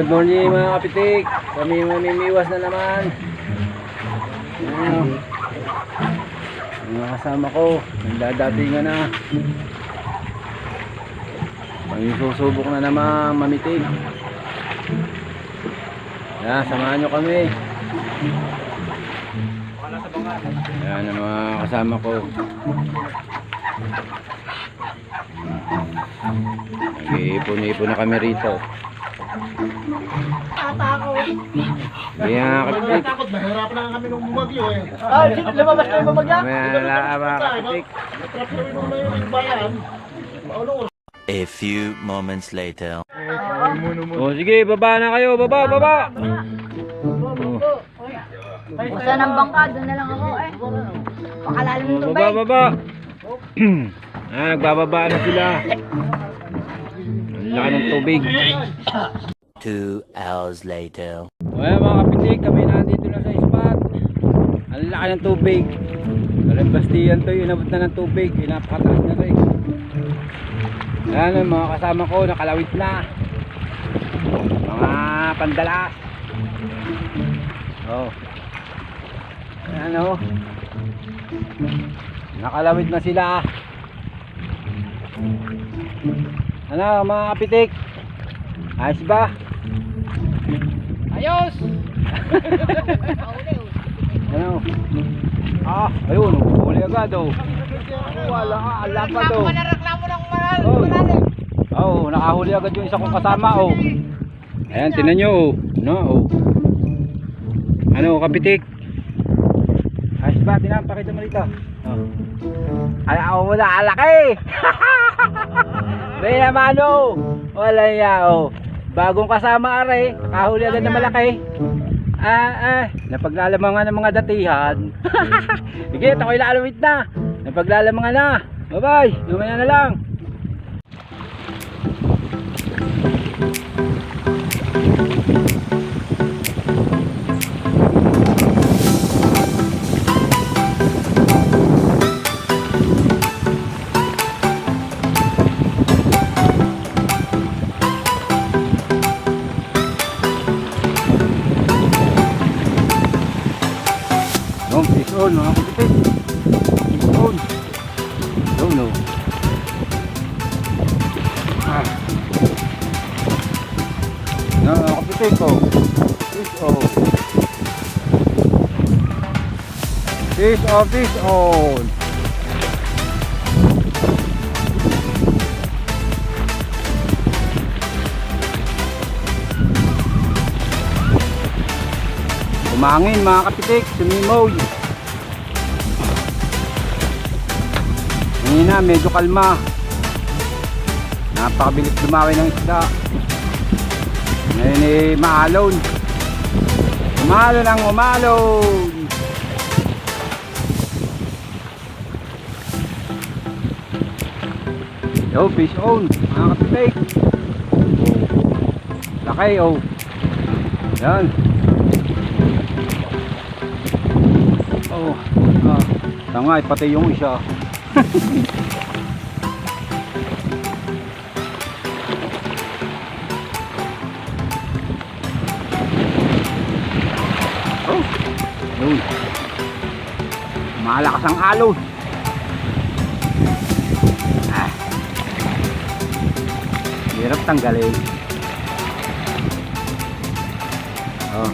good morning mga kapitik. Kami mamimiwas na naman. Ang mga kasama ko, nagdadatingan na. Kami susubok na naman mamitig. Yan, samahan nyo kami. Yan ang mga kasama ko. Nag-iipon-ipon na kami rito. Kaya kapitik. Takot, mahirapan na kami nung bumagyo eh. Ah, lumabas na babagya. May nalaa mga kapitik. Natrap kami nung may yung bayan. Maulong A few moments later. O sige, baba na kayo. Baba, baba. Basta ng bangka, doon na lang ako eh. Pakalalim ng baba, tubig. baba. ah, nagbababa na sila. Ang laki ng tubig. Two hours later. Yan mga kapitik, kami nandito na sa spot. Ang laki ng tubig. Walang bastiyan to, inabot na ng tubig. Pinapakataas na rin. Yan ang mga kasama ko, nakalawit na. Mga pandalas. Oh. Yan o. Nakalawit na sila. Ano mga kapitik? Ayos ba? Ayos! ano? Ah, ayun, huli agad oh. Wala ka, ala pa to. reklamo ng mahal. Oh. Oh, nakahuli agad yung isa kong kasama oh. Ayan, tinan nyo oh. No, oh. Ano, kapitik? Ayos ba? Tinan, pakita mo rito. Oh. Ala, ako muna, alaki! May naman oh. Wala niya oh. Bagong kasama are, kahuli agad na malaki. Ah, ah, napaglalamangan ng mga datihan. Sige, ako'y lalawit na. Napaglalamangan na. Bye-bye. Lumaya na lang. Yung fish on, mga kapitid. Fish on. Yung no. Ah. Yan, mga kapitid ko. Fish on. Fish on, fish on. Umangin mga kapitik, sumimoy. Ngayon na, medyo kalma. Napakabilis lumawi ng isda. Ngayon eh, maalon. Umalon ang umalon. Yo, fish on, mga kapitik. Oh. Laki, oh. Yan. Oh, ah, tangay pati yung isa. Oh, yun. Malakas ang alon. Ah. Hirap tanggalin. Oh.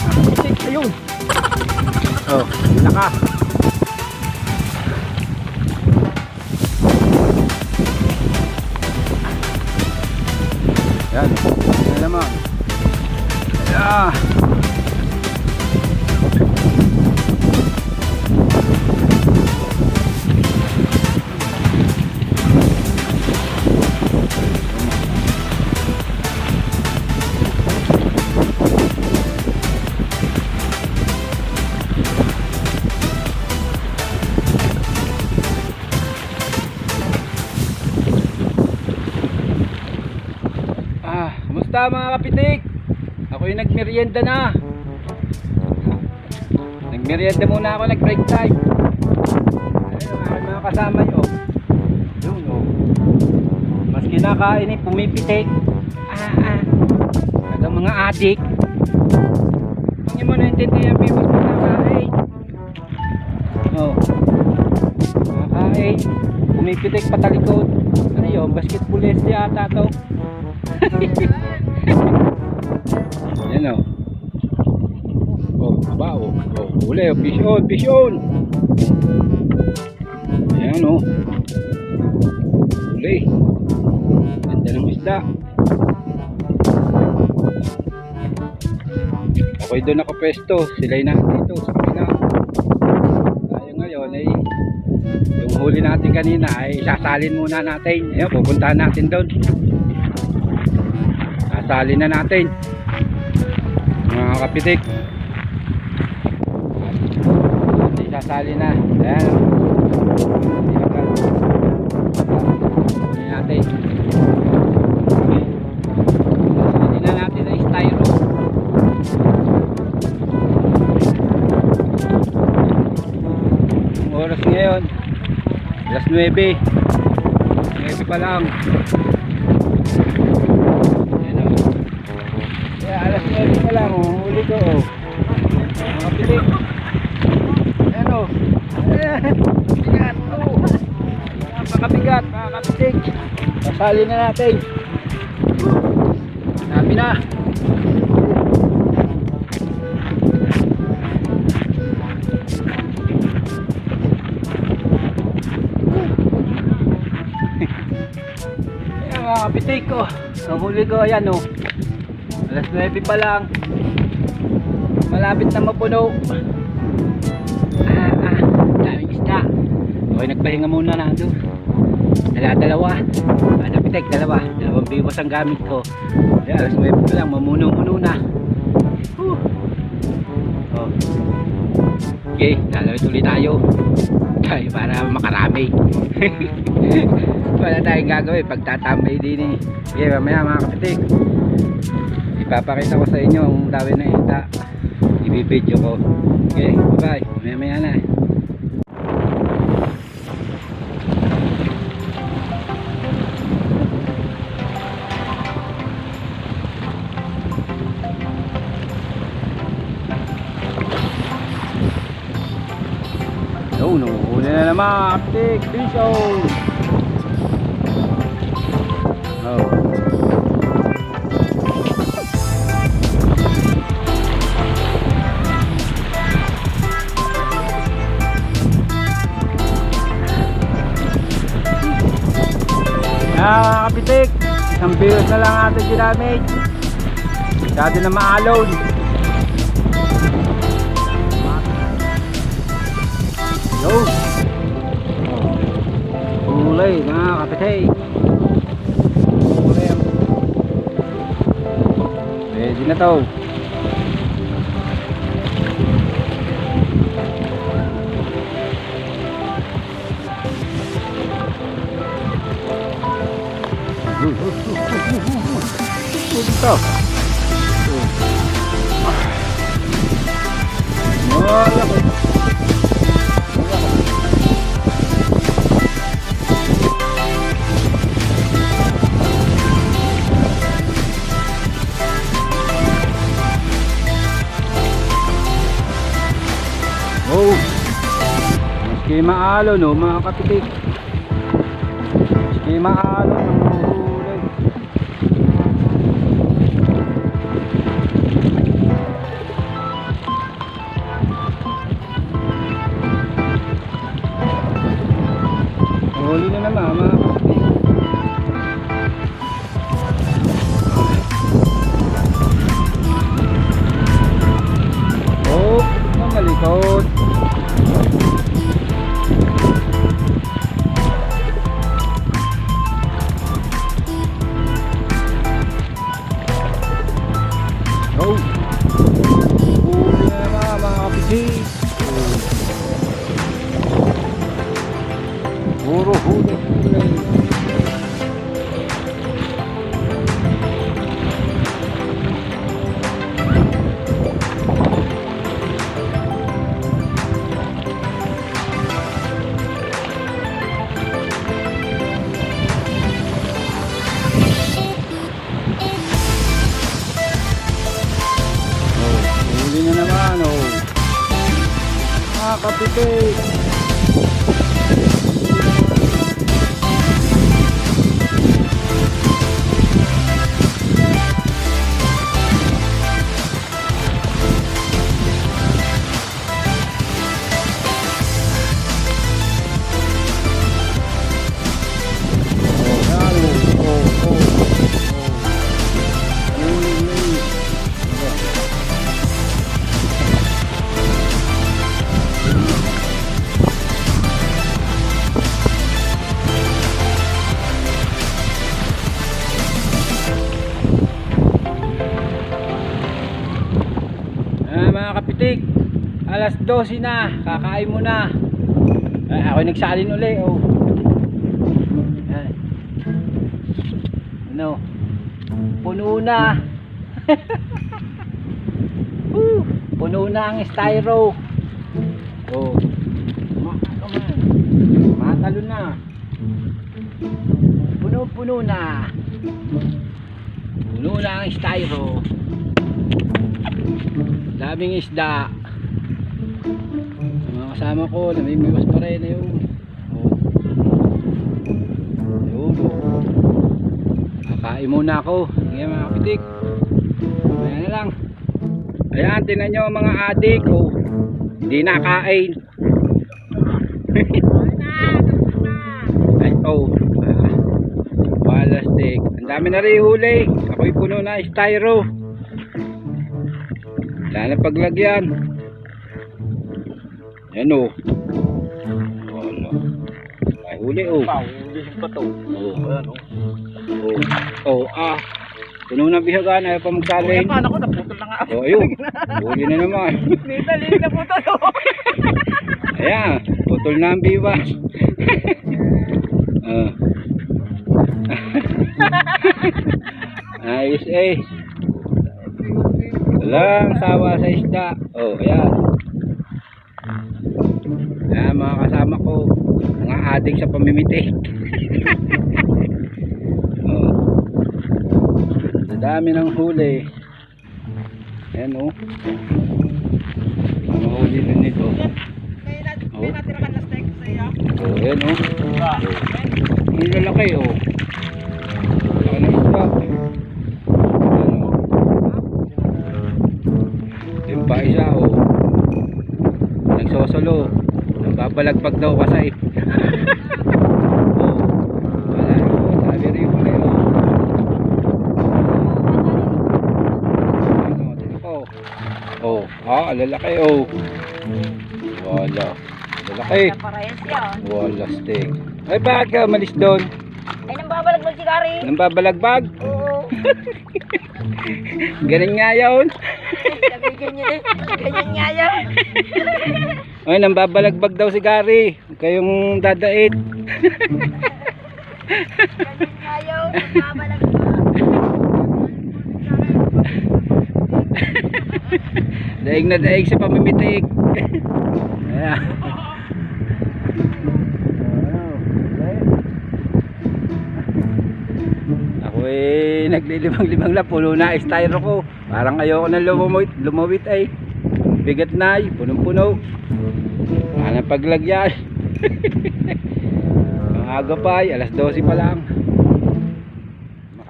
Ah, ayun. Oh, yun yung nagmerienda na. Nagmerienda muna ako, nag-break time. Ayun mga kasama nyo. Yun oh. Mas kinakain eh, pumipitik. Ah, ah. mga adik. Hindi mo naintindihan people pag nakakain. Oh. Nakakain. Pumipitik patalikod. Ano yun? Basketballist yata to. Yan o. Oh, aba oh. Oh, huli oh. Fish on, fish on. Ayan oh. Huli. Ganda ng isda. Okay doon ako pwesto. Sila'y na dito sa kabila. Tayo ngayon ay yung huli natin kanina ay sasalin muna natin. Ayun, pupuntahan natin doon. Sasalin na natin. Mga kapitik. Ay, sasalin na. Ayan. Natin. Sasalin na natin ang styro. Oras ngayon alas 9 9 pa lang lang oh, oh. mga pilik ayan o Ayan. bigat oh. napakabigat kapitik sasali na natin dami na Ayan mga kapitik ko. Ang huli ko ayan o. Alas 9 pa lang. Malapit na mapuno. Ah, ah. Daming isda. Okay, nagpahinga muna na doon. Dala dalawa. Ah, napitik dalawa. Dalawang biwas ang gamit ko. Ayan, alas 9 pa lang. Mamuno-muno na. Whew. Oh. Okay, lalawit ulit tayo. Tayo para makarami. Wala tayong gagawin pagtatambay din eh. Okay, mamaya mga kapitik. Ipapakita ko sa inyo ang dami na isda. Ibibidyo ko. Okay, bye. Mamaya maya na. Yo, nanguhuli na naman kapitik. Fish on! Bilos na lang atin ginamit. Dati na maalon. Yo. Ulay mga kapitik. Ulay. Pwede na to. Ito. Malaki. Oh. Maski maalo no mga kapitik. Maski maalo ng Oh. 12 na, kakain mo na. Ay, ako nagsalin uli, oh. Yan. Ano? Puno na. Woo! Puno na ang styro. Oh. Man. Matalo na. Puno-puno na. Puno na ang styro. Daming isda. Kasama ko, namimiwas pa rin na yun. Oh. Yun. oh. Kakain muna ako. Sige mga kapitik. Ayan na lang. Ayan, tinan nyo mga adik. Oh. Hindi nakain. Ay, oh. Wala stick. Ang dami na rin huli. Ako'y puno na styro. Wala na paglagyan. Yan oh. Wala. Ay, huli oh. Paulihin pa to. Oh. Ayan. Oh. Oh, ah. Puno na bihagan. Ayaw pa magsalin. Ayan, ako, naputol na nga. Oh, ayun. Huli na naman. Lita, lita po to. Ayan. Putol na ang biwas. ah. Ayos eh. Walang sawa sa isda. Oh, ayan. Ayan mga kasama ko. Mga adik sa pamimitik. oh. Sa dami ng huli. Ayan oh. Mga huli na nito. Oh. Oh, ayan oh. Ang lalaki oh. Tingnan ko. Oh, ah, ang lalaki oh. Wala. Lalaki. Wala stick. Ay, bakit ka umalis doon? Ay, nang babalag mo si Kari. Nang babalagbag? Oo. Ganun nga yun. Ganyan eh. Ganyan nga yan. Ay, nang babalagbag daw si Gary. Huwag Kayong dadait. Mo. daig na daig sa pamimitik. Ayan. Ako eh, naglilibang-libang lang. Puno na styro ko. Parang ayoko na lumawit, lumawit ay. Bigat na ay. Punong-puno. Wala paglagyan. Ang aga pa ay. Alas 12 pa lang.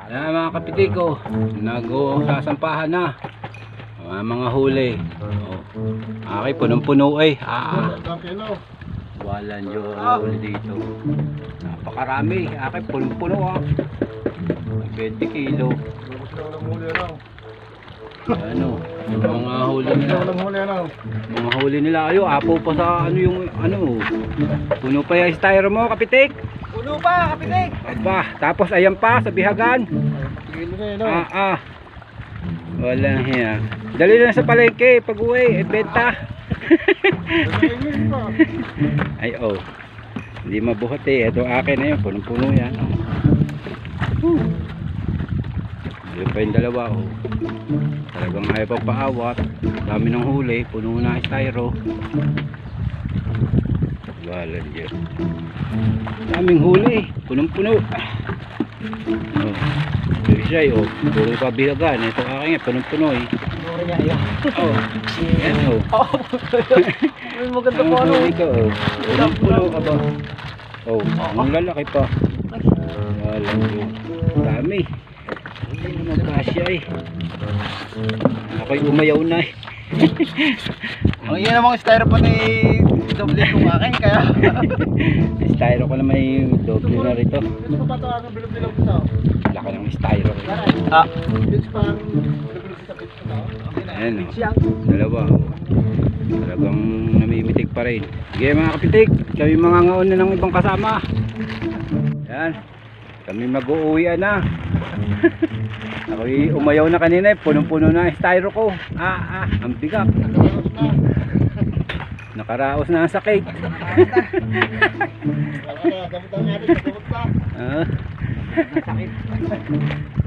Ayan mga kapitiko. Nag-sasampahan na. Mga mga huli. Oh. Okay, punong-puno ay. Ah, Ilang kilo? wala nyo huli dito. Napakarami. Okay, punong-puno ah. 20 kilo. Ano? Mga huli nila. lang ng huli, ano? Mga huli nila ayo, apo pa sa ano yung ano. Puno pa yung styro mo, kapitik. Puno pa, kapitik. Aba, tapos ayan pa sa bihagan. Ah, ah. Wala hiya. Dali lang sa palengke pag uwi, eh. Ay, oh. Hindi mabuhat eh. Ito akin na yun. Punong-puno yan. Oh. Ayun pa yung dalawa, oh. Talagang ayaw pa paawat. Dami ng huli. Puno na styro. Wala dyan. Daming huli. Punong-puno. Oh. Yung isa, oh. Puro pa bihagan. Ito akin, eh. Punong-puno, eh. rin niya. Ayan. Oh. Yan oh. May maganda po ano. ka oh. Unang pulo ka ba? Oh, ang lalaki pa. Walang yun. Dami. Hindi naman kasya eh. Ako'y umayaw na eh. Ang yun namang styrofoam ni doble kong akin kaya. Styro ko naman yung doble na rito. Gusto ko pa ito ang bilog-bilog sa Laka ng styro. Ah. Bitch pa ang ko Ayan oh. Dalawa oh. Talagang namimitik pa rin. Sige mga kapitik, kami mga ngaon na ng ibang kasama. Yan. Kami mag-uuwian na. Ako'y umayaw na kanina eh. Punong-puno na styro ko. Ah, ah, ang bigat. Nakaraos na ang sakit. Ah.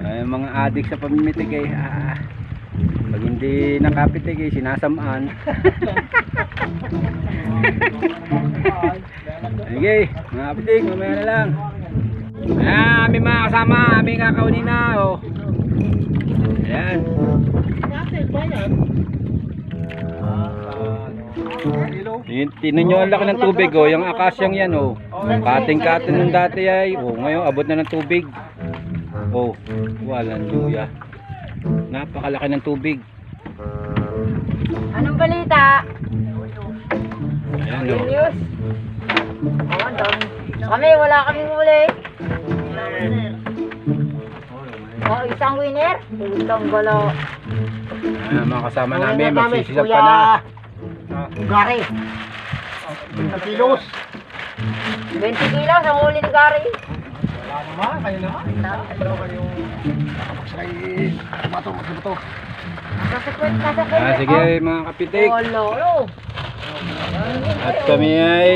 Ay, mga adik sa pamimitig eh. Ah, pag hindi nakapitig eh, sinasamaan. Sige, mga kapitig, mamaya na lang. Ah, aming mga kasama, aming kakaunin na. Oh. Ayan. Tinan nyo ang laki ng tubig oh, yung akasyang yan oh. Kating-kating nung dati ay, oh, ngayon abot na ng tubig. Oh, walang luya. Napakalaki ng tubig. Anong balita? Ayan oh. Ang dami. Kami, wala kaming huli. Oh, isang winner? Utang gala. Ayan, mga kasama namin, magsisisap pa na. Gary. Kilos. 20 kilos ang huli ni Gary. Wala naman, kayo naman. Pero kayong Say, mato, mato, mato. Kasakwit, kasakwit. Ah, sige mga kapitik. Wala? At kami ay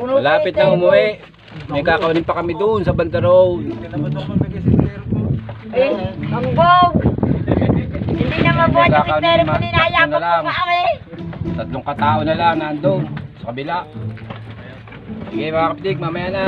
malapit na umuwi. May kakaunin pa kami doon sa Banta Road. Eh, ang bog. Hindi na mabuhat yung tatlo na lang. ko pa kami. Tatlong katao na lang nandun sa kabila. Sige mga kapitik, mamaya na.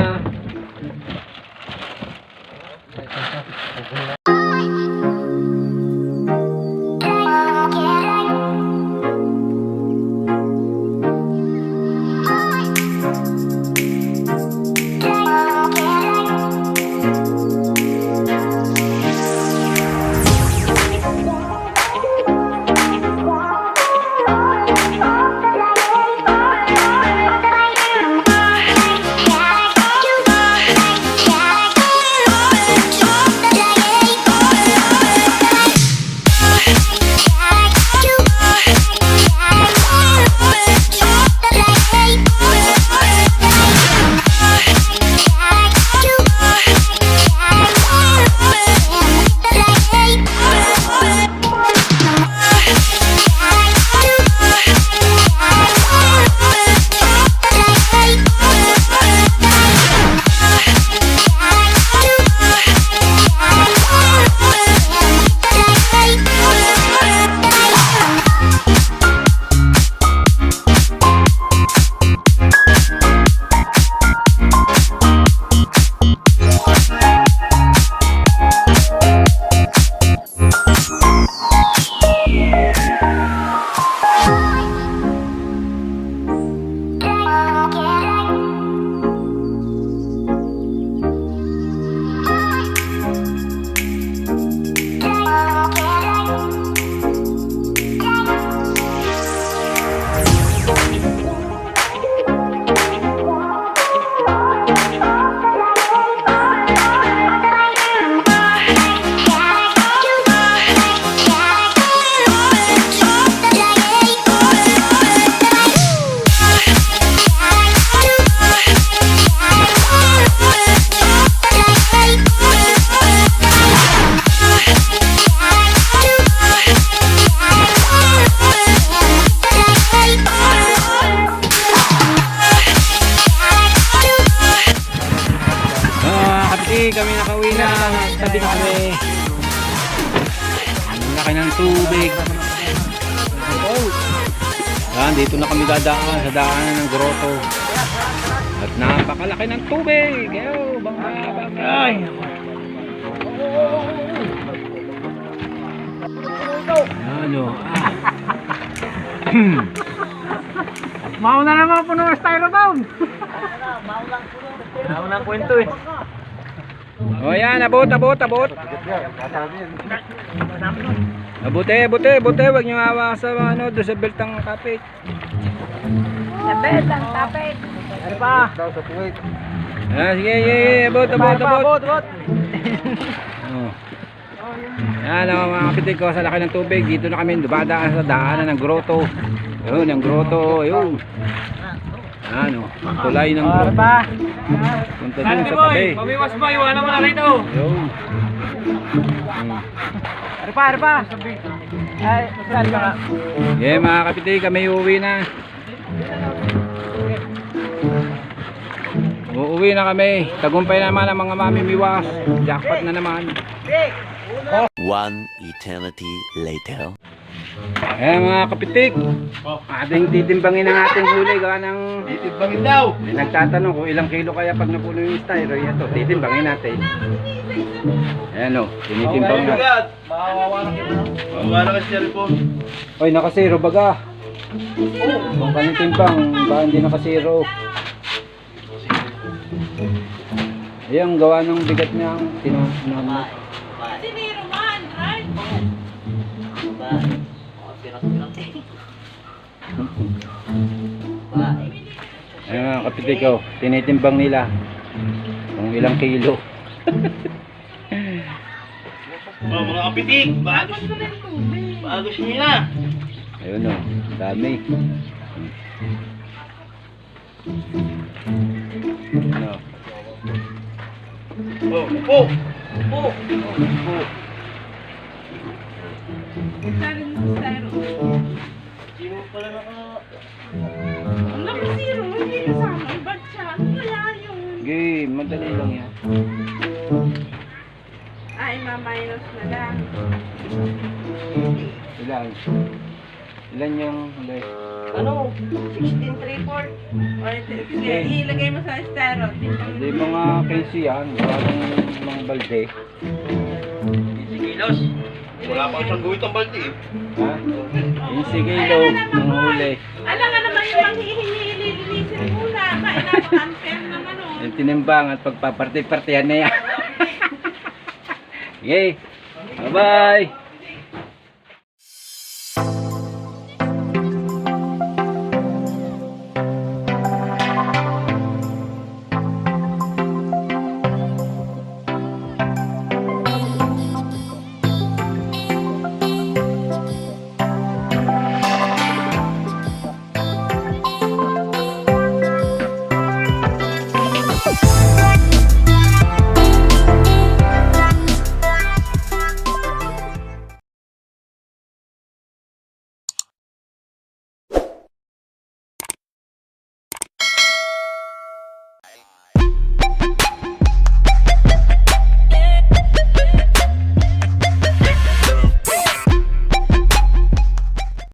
Daanan ng grotto. At napakalaki ng tubig. Yo, bangga, bangga. Ano? Ah. Mauna na mga puno ng styrofoam. Mauna ang kwento eh. O yan, abot, abot, abot. Abuti, abuti, abuti. Huwag niyo hawa sa ano, doon sa beltang kapit. Labet, ang tapit. Ano pa? Ah, sige, sige, sige, abot, abot, abot. Abot, abot. Oh. Yan oh, mga kapitig ko sa laki ng tubig. Dito na kami dumadaan sa daanan ng grotto. Yun, ang grotto. Yun. Ano, tulay ng Ano grotto. pa? Punta dun sa tabi. Pamiwas mo, iwanan mo na rito. Yun. Hmm. Ano pa, ano pa? Ay, saan ka? Yeah, mga kapitig, kami uuwi na. Uuwi na kami. Tagumpay naman ang mga mamimiwas. Jackpot na naman. One eternity later. Eh mga kapitik, ating titimbangin ang ating huli gawa ng Titimbangin daw. may nagtatanong kung ilang kilo kaya pag napuno yung styro. Ito, titimbangin natin. Ayan o, tinitimbang na. Makawawa na kita. Wala ka siya po. Oy, nakasiro baga. Kung kanitimbang, ba hindi nakasiro. Ayan, gawa ng bigat niya. Tinunan mo. Ayan mga kapitik ko, tinitimbang nila kung ilang kilo. Oh, mga kapitik. Baagos niyo na. Ayun o, dami. Ano? Oh. Upo. Oh, Hindi mo pala naka... Ang laki zero, hindi kasama. Ba't siya? Game, madali lang yan. Ay, ma-minus na lang. Ilan? Ilan yung huli? Ano? 16.34? O, ito- sige, ilagay mo sa styro. Hindi mga 15 yan, parang mga balde. 20 kilos. Wala pa siyang guhit ang balde eh. Ha? 15 kilo ng huli. Alam nga naman yung manghihingi-lilinisin muna. Ba, inapaka-unfair naman o. Yung tinimbang at pagpaparte-partihan na yan. Okay. Bye-bye.